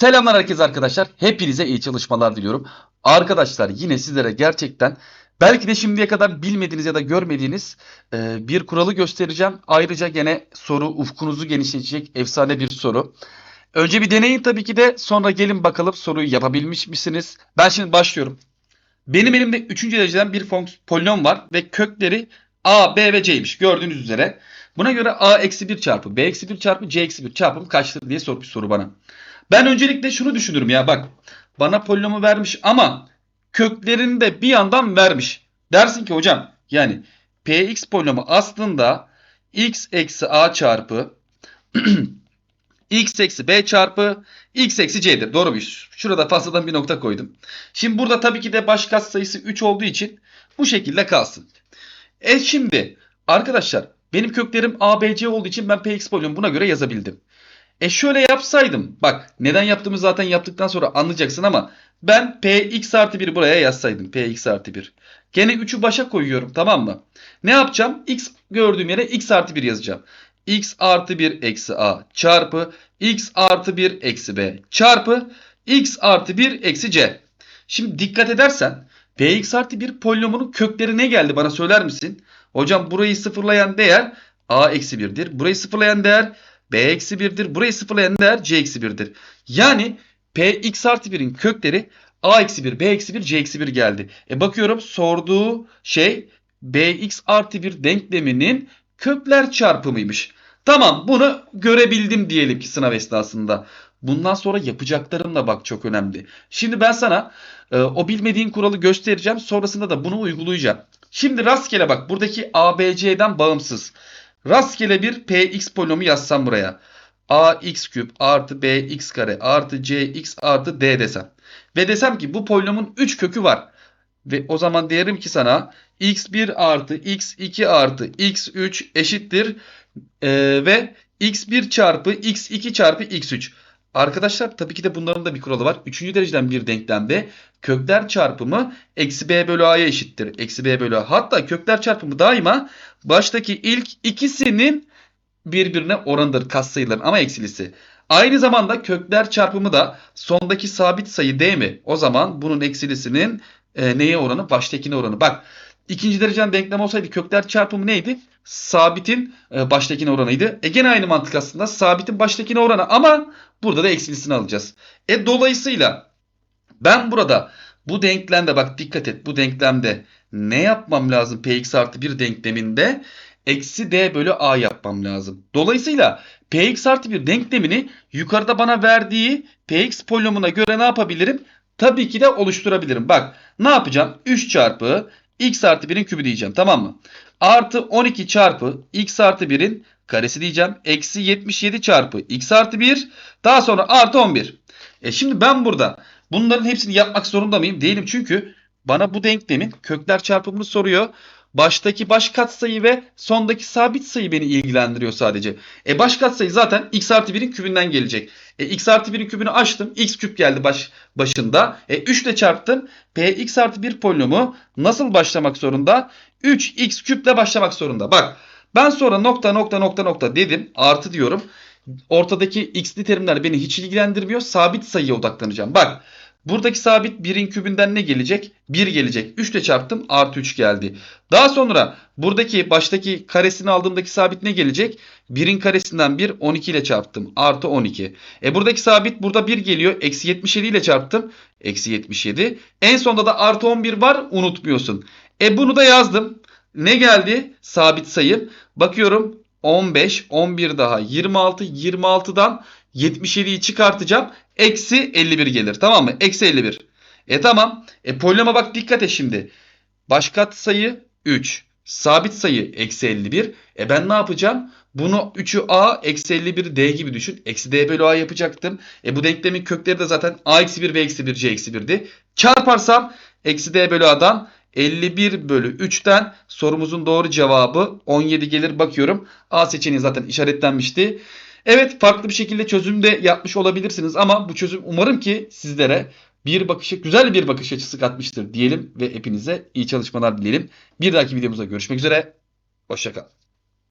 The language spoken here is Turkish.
Selamlar herkese arkadaşlar. Hepinize iyi çalışmalar diliyorum. Arkadaşlar yine sizlere gerçekten belki de şimdiye kadar bilmediğiniz ya da görmediğiniz e, bir kuralı göstereceğim. Ayrıca gene soru ufkunuzu genişletecek efsane bir soru. Önce bir deneyin tabii ki de sonra gelin bakalım soruyu yapabilmiş misiniz? Ben şimdi başlıyorum. Benim elimde 3. dereceden bir polinom var ve kökleri a, b ve c'ymiş gördüğünüz üzere. Buna göre a eksi 1 çarpı b eksi 1 çarpı c eksi 1 çarpım kaçtır diye sormuş soru bana. Ben öncelikle şunu düşünürüm ya bak. Bana polinomu vermiş ama köklerini de bir yandan vermiş. Dersin ki hocam yani px polinomu aslında x eksi a çarpı x eksi b çarpı x eksi c'dir. Doğru mu? Şurada fazladan bir nokta koydum. Şimdi burada tabii ki de baş katsayısı 3 olduğu için bu şekilde kalsın. E şimdi arkadaşlar benim köklerim a, b, c olduğu için ben px polinomu buna göre yazabildim. E şöyle yapsaydım. Bak neden yaptığımı zaten yaptıktan sonra anlayacaksın ama ben px artı 1 buraya yazsaydım. px artı 1. Gene 3'ü başa koyuyorum tamam mı? Ne yapacağım? x gördüğüm yere x artı 1 yazacağım. x artı 1 eksi a çarpı x artı 1 eksi b çarpı x artı 1 eksi c. Şimdi dikkat edersen px artı 1 polinomunun kökleri ne geldi bana söyler misin? Hocam burayı sıfırlayan değer a eksi 1'dir. Burayı sıfırlayan değer b eksi 1'dir. Burayı sıfırlayan değer c eksi 1'dir. Yani px artı 1'in kökleri a eksi 1, b eksi 1, c eksi 1 geldi. E bakıyorum sorduğu şey bx artı 1 denkleminin kökler çarpımıymış. Tamam bunu görebildim diyelim ki sınav esnasında. Bundan sonra yapacaklarım da bak çok önemli. Şimdi ben sana e, o bilmediğin kuralı göstereceğim. Sonrasında da bunu uygulayacağım. Şimdi rastgele bak buradaki ABC'den bağımsız. Rastgele bir px polinomu yazsam buraya. ax küp artı bx kare artı cx artı d desem. Ve desem ki bu polinomun 3 kökü var. Ve o zaman derim ki sana x1 artı x2 artı x3 eşittir e, ve x1 çarpı x2 çarpı x3. Arkadaşlar tabii ki de bunların da bir kuralı var. Üçüncü dereceden bir denklemde kökler çarpımı eksi b bölü a'ya eşittir. Eksi b bölü a. Hatta kökler çarpımı daima baştaki ilk ikisinin birbirine oranıdır katsayıların ama eksilisi. Aynı zamanda kökler çarpımı da sondaki sabit sayı d mi? O zaman bunun eksilisinin e, neye oranı? Baştakine oranı. Bak ikinci dereceden denklem olsaydı kökler çarpımı neydi? Sabitin e, baştakine oranıydı. E gene aynı mantık aslında. Sabitin baştakine oranı ama burada da eksilisini alacağız. E dolayısıyla ben burada bu denklemde bak dikkat et bu denklemde ne yapmam lazım px artı 1 denkleminde? Eksi d bölü a yapmam lazım. Dolayısıyla px artı 1 denklemini yukarıda bana verdiği px polinomuna göre ne yapabilirim? Tabii ki de oluşturabilirim. Bak ne yapacağım? 3 çarpı x artı 1'in kübü diyeceğim tamam mı? Artı 12 çarpı x artı 1'in karesi diyeceğim. Eksi 77 çarpı x artı 1 daha sonra artı 11. E şimdi ben burada bunların hepsini yapmak zorunda mıyım? Değilim çünkü bana bu denklemin kökler çarpımını soruyor. Baştaki baş katsayı ve sondaki sabit sayı beni ilgilendiriyor sadece. E baş katsayı zaten x artı 1'in kübünden gelecek. E x artı 1'in kübünü açtım. x küp geldi baş, başında. E 3 ile çarptım. px artı 1 polinomu nasıl başlamak zorunda? 3x küple başlamak zorunda. Bak ben sonra nokta nokta nokta nokta dedim. Artı diyorum. Ortadaki x'li terimler beni hiç ilgilendirmiyor. Sabit sayıya odaklanacağım. Bak Buradaki sabit 1'in kübünden ne gelecek? 1 gelecek. 3 ile çarptım artı 3 geldi. Daha sonra buradaki baştaki karesini aldığımdaki sabit ne gelecek? 1'in karesinden 1 12 ile çarptım. Artı 12. E buradaki sabit burada 1 geliyor. Eksi 77 ile çarptım. Eksi 77. En sonda da artı 11 var unutmuyorsun. E bunu da yazdım. Ne geldi? Sabit sayı. Bakıyorum 15, 11 daha 26, 26'dan 77'yi çıkartacağım. Eksi 51 gelir. Tamam mı? Eksi 51. E tamam. E polinoma bak dikkat et şimdi. Başkat sayı 3. Sabit sayı eksi 51. E ben ne yapacağım? Bunu 3'ü a eksi 51 d gibi düşün. Eksi d bölü a yapacaktım. E bu denklemin kökleri de zaten a eksi 1 ve eksi 1 c eksi 1'di. Çarparsam eksi d bölü a'dan 51 bölü 3'ten sorumuzun doğru cevabı 17 gelir. Bakıyorum A seçeneği zaten işaretlenmişti. Evet farklı bir şekilde çözüm de yapmış olabilirsiniz ama bu çözüm umarım ki sizlere bir bakış, güzel bir bakış açısı katmıştır diyelim ve hepinize iyi çalışmalar dileyelim. Bir dahaki videomuzda görüşmek üzere. Hoşçakalın.